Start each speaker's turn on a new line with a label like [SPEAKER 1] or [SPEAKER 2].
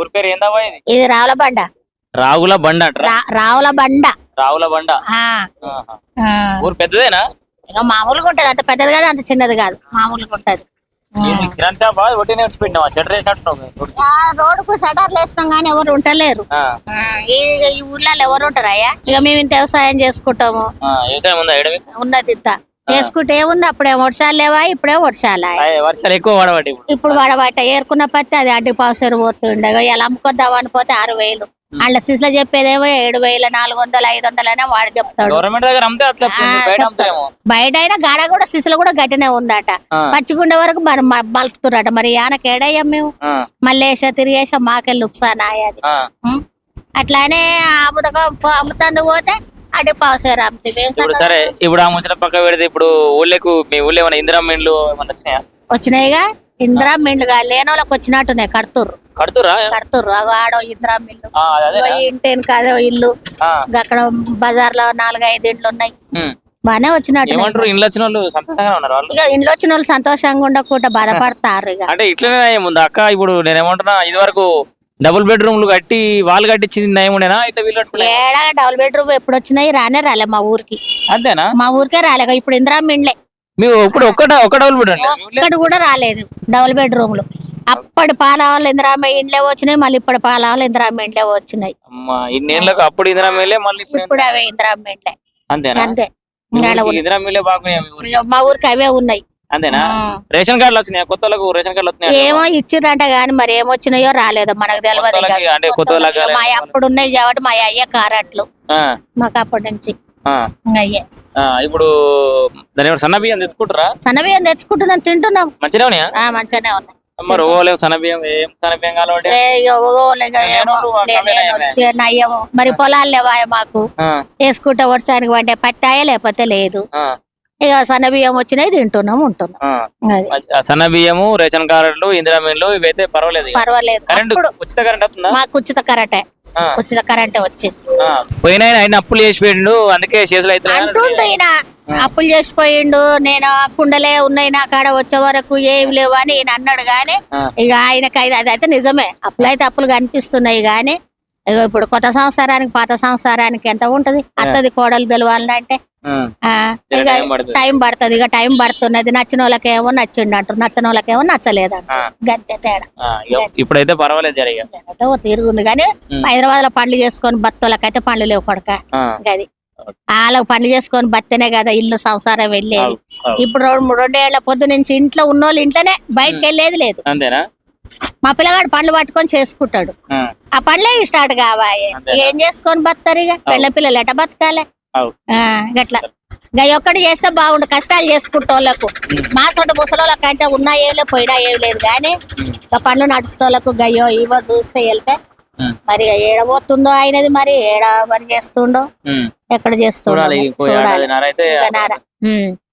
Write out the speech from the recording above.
[SPEAKER 1] ఊరి పేరు ఏందా ఇది?
[SPEAKER 2] ఇది రావుల బండ.
[SPEAKER 1] రాగుల బండ అంటారా?
[SPEAKER 2] రావుల బండ.
[SPEAKER 1] రావుల బండ. ఊరు పెద్దదేనా?
[SPEAKER 2] ఇక మామూలుగా ఉంటది. అంత పెద్దది కాదు అంత చిన్నది కాదు. మామూలుగా ఉంటది.
[SPEAKER 1] కిరాణ్ షాప్ ఒకటి షటర్
[SPEAKER 2] రోడ్డుకు షటర్లు వేసినాం కానీ ఎవరు ఉంటలేరు. ఈ ఊర్లలో ఎవరు ఉంటారయ్యా? ఇక మేము ఇంత వ్యవసాయం చేసుకుంటాము.
[SPEAKER 1] వ్యవసాయం ఉందా
[SPEAKER 2] ఉన్నది ఇంత. చేసుకుంటే ఏముంది? అప్పుడే వర్షాలు లేవా? ఇప్పుడే వర్షాలు
[SPEAKER 1] వర్షాలు ఎక్కువ పడబట్టి ఇప్పుడు.
[SPEAKER 2] వాడబట్ట ఏరుకున్న పత్తి అది అడ్డి పావుసేరు పోతుండే ఇలా అమ్ముకొద్దామని పోతే ఆరు వేలు. వాళ్ళ సిస్లో చెప్పేదేమో ఏడు వేల నాలుగు వందలు ఐదు వందలనే వాడు చెప్తాడు.
[SPEAKER 1] అమ్మితే బయట
[SPEAKER 2] అయినా గాడ కూడా సిసులు కూడా గట్టినే ఉందట. పచ్చిగుండె వరకు మరి మలుపుతురట మరి ఏడయ్యాం మేము? మళ్ళీ వేసా తిరిగేసా
[SPEAKER 1] ఆ.
[SPEAKER 2] ఉం? అట్లానే అమ్ముతగా అమ్ముతందు పోతే అడ్డి పావుసేరు
[SPEAKER 1] ఇప్పుడు సరే ఇప్పుడు ఆ ముచ్చట పక్క పెడితే ఇప్పుడు ఊళ్ళకు మీ ఊళ్ళో ఏమైనా ఇందిరా మిండ్లు ఏమన్నా వచ్చినాయా?
[SPEAKER 2] వచ్చినాయిగా? ఇందిరా మిండుగా లేని వాళ్ళకి వచ్చినట్టున్నాయి కడుతుర్రు.
[SPEAKER 1] కడుతురా
[SPEAKER 2] కడుతుర్రు అగో ఆడో ఇందిరా మిల్లు
[SPEAKER 1] ఆ, అదే
[SPEAKER 2] ఇగో ఈ ఇంటి వెనకాదో ఇల్లు. అక్కడ బజార్లో నాలుగు ఐదు ఇండ్లు ఉన్నాయి. బానే వచ్చినట్టు
[SPEAKER 1] ఏమంటారు ఇంట్లో వచ్చిన వాళ్ళు సంతోషంగా ఉన్నారు వాళ్ళు?
[SPEAKER 2] ఇక ఇంట్లో వచ్చిన వాళ్ళు సంతోషంగా ఉండకుండా బాధపడతారు ఇక
[SPEAKER 1] అంటే ఇట్లనే ముందు అక్క ఇప్పుడు నేను ఏమంటున్నా ఇది వరకు డబుల్ బెడ్రూమ్లు కట్టి వాళ్ళు కట్టించింది నయముండేనా? ఇట్లా వీళ్ళు?
[SPEAKER 2] ఏడా డబుల్ బెడ్రూమ్ ఎప్పుడు వచ్చినాయి రానే రాలే మా ఊరికి.
[SPEAKER 1] అంతేనా?
[SPEAKER 2] మా ఊరికే రాలే ఇప్పుడు ఇందిరా మిండ్లే
[SPEAKER 1] మీరు ఇప్పుడు ఒక్క ఒక్క డబుల్ బెడ్రూమ్
[SPEAKER 2] ఒక్కటి కూడా రాలేదు డబుల్ బెడ్రూమ్లు అప్పటి పాలవాళ్ళు ఇందిరామ్మ ఇండ్లే వచ్చినాయి మళ్ళీ ఇప్పటి పాలవాళ్ళు ఇందిరామ్మ ఇండ్లే వచ్చినాయి.
[SPEAKER 1] అమ్మా ఇన్నేళ్ళకు అప్పుడు ఇందిరా మిల్లే మళ్ళీ ఇప్పుడు
[SPEAKER 2] ఇప్పుడు అవే ఇందిరామ్మ ఇండ్లే
[SPEAKER 1] అంతేనా?
[SPEAKER 2] అంతే.
[SPEAKER 1] బాగున్నాయా మా ఊరికి
[SPEAKER 2] అవే ఉన్నాయి.
[SPEAKER 1] అంతేనా. రేషన్ కార్డులు వచ్చినాయా? కొత్త వాళ్ళకు రేషన్ కార్డులు వచ్చినాయా?
[SPEAKER 2] ఏమో ఇచ్చిర్రంట గాని మరి ఏమొచ్చినాయో రాలేదో మనకు తెలియదు
[SPEAKER 1] అంటే కొత్త
[SPEAKER 2] మా అప్పుడు ఉన్నాయి కాబట్టి మా అయ్యే కారట్లు. మాకు అప్పటి నుంచి. అయ్యే.
[SPEAKER 1] ఇప్పుడు సన్న బియ్యం తెచ్చుకుంటారా
[SPEAKER 2] సన్నబియ్యం తెచ్చుకుంటున్నాం తింటున్నాం.
[SPEAKER 1] మంచిగా ఉన్నాయా?
[SPEAKER 2] మంచిగానే ఉన్నాయి.
[SPEAKER 1] మరి ఓలేవు సన్న బియ్యం ఏం సన్న బియ్యం
[SPEAKER 2] మరి పొలాలు లేవా మాకు? వేసుకుంటే వర్షానికి పత్తాయే లేకపోతే లేదు. ఇక సన్న బియ్యం వచ్చినాయి తింటున్నాం ఉంటున్నాం.
[SPEAKER 1] సన్న బియ్యము రేషన్ కార్డులు ఇందిరా మిల్లు ఇవైతే పర్వాలేదు.
[SPEAKER 2] పర్వాలేదు.
[SPEAKER 1] కరెంట్ ఉచిత కరెంట్
[SPEAKER 2] మాకు ఉచిత కరెంటే. ఉచిత కరెంటే వచ్చింది.
[SPEAKER 1] పోయిన ఆయన అప్పులు చేసి పెట్టిండు అందుకే చేతులు అయితే
[SPEAKER 2] అంటుండు ఈయన. అప్పులు చేసిపోయిండు నేను కుండలే ఉన్నాయి నా కాడ వచ్చే వరకు ఏమి లేవు అని ఈయన అన్నాడు గాని. ఇక ఆయనకి అది అదైతే నిజమే. అప్పులు అయితే అప్పులు కనిపిస్తున్నాయి గాని ఇగో ఇప్పుడు కొత్త సంవత్సరానికి పాత సంవత్సరానికి ఎంత ఉంటది? అత్తది కోడలు తెలవాలంటే ఇక
[SPEAKER 1] టైం పడుతుంది.
[SPEAKER 2] ఇక టైం పడుతున్నది. నచ్చిన వాళ్ళకేమో నచ్చిండు అంటారు నచ్చిన వాళ్ళకేమో నచ్చలేదంట. గంతే తేడా.
[SPEAKER 1] ఇప్పుడైతే పర్వాలేదు
[SPEAKER 2] అయితే తిరుగుంది కానీ. హైదరాబాద్లో పండ్లు చేసుకొని బత్తోళ్ళకైతే పండ్లు లేవు కొడక. గది. వాళ్ళకి పండ్లు చేసుకొని బత్తనే కదా ఇల్లు సంసారం వెళ్ళేది. ఇప్పుడు రెండు రెండేళ్ళ పొద్దు నుంచి ఇంట్లో ఉన్నోళ్ళు ఇంట్లోనే బయటకు వెళ్ళేది లేదు.
[SPEAKER 1] అంతేనా?
[SPEAKER 2] మా పిల్లగాడు పండ్లు పట్టుకొని చేసుకుంటాడు.
[SPEAKER 1] ఆ,
[SPEAKER 2] పండ్లే స్టార్ట్ కావాలి? ఏం చేసుకొని బతారు ఇక పిల్ల పిల్లలు ఎట బతకాలి. గట్లా. ఒక్కటి చేస్తే బాగుండు కష్టాలు చేసుకుంటోళ్ళకు. మా సొంత ముసలోళ్ళకి అంటే ఉన్నా ఏం లేదు పోయినా ఏం లేదు కానీ పనులు నడుస్తోళ్ళకు గయ్యో ఇవో చూస్తే వెళ్తే. మరి ఇక ఏడబోతుందో ఆయనది మరి ఏడ మరి చేస్తుండో. ఎక్కడ చేస్తుండో
[SPEAKER 1] చూడాలి